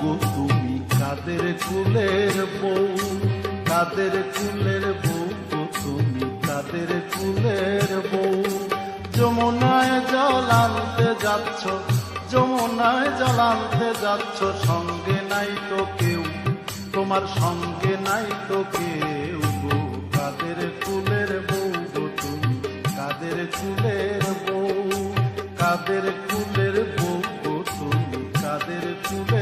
গো তুমি কাদের কুলের বউ? কাদের কুলের বউ গো, তুমি কাদের কুলের বউ? যমুনায় জল আনতে যাচ্ছ, যমুনায় জল আনতে যাচ্ছ, সঙ্গে নাই তো কেউ। তোমার সঙ্গে নাই তো কেউ গো, কাদের কুলের বউ গো, তুমি কাদের কুলের বউ? কাদের কুলের বউ গো, তুমি কাদের কুলের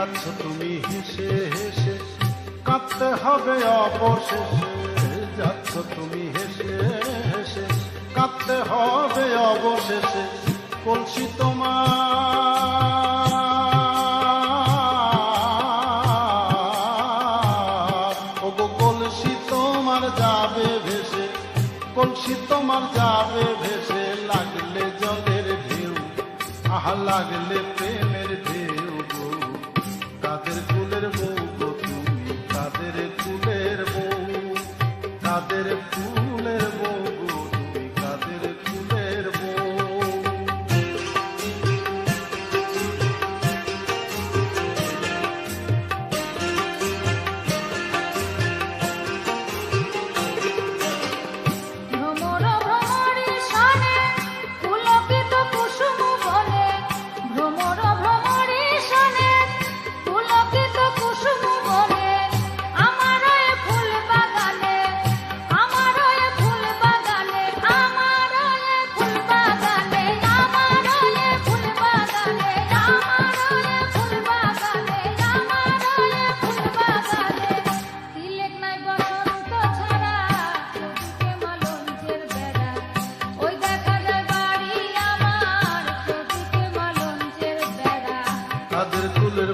যাচ্ছ তুমি হেসে হেসে, কাঁদতে হবে অবশেষে। যাচ্ছ তুমি হেসে হেসে, কাঁদতে হবে অবশেষে। কলসি তোমার, ওগো কলসি তোমার যাবে ভেসে কলসি তোমার যাবে ভেসে, লাগলে জলের ঢেউ, আহা, লাগলে গো কাদের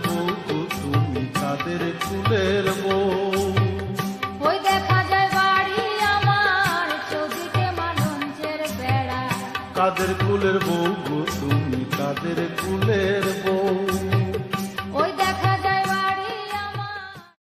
গো তুমি চোখে মালঞ্চের বেড়া। কাদের কুলের বউ গো তুমি কাদের কুলের বউ?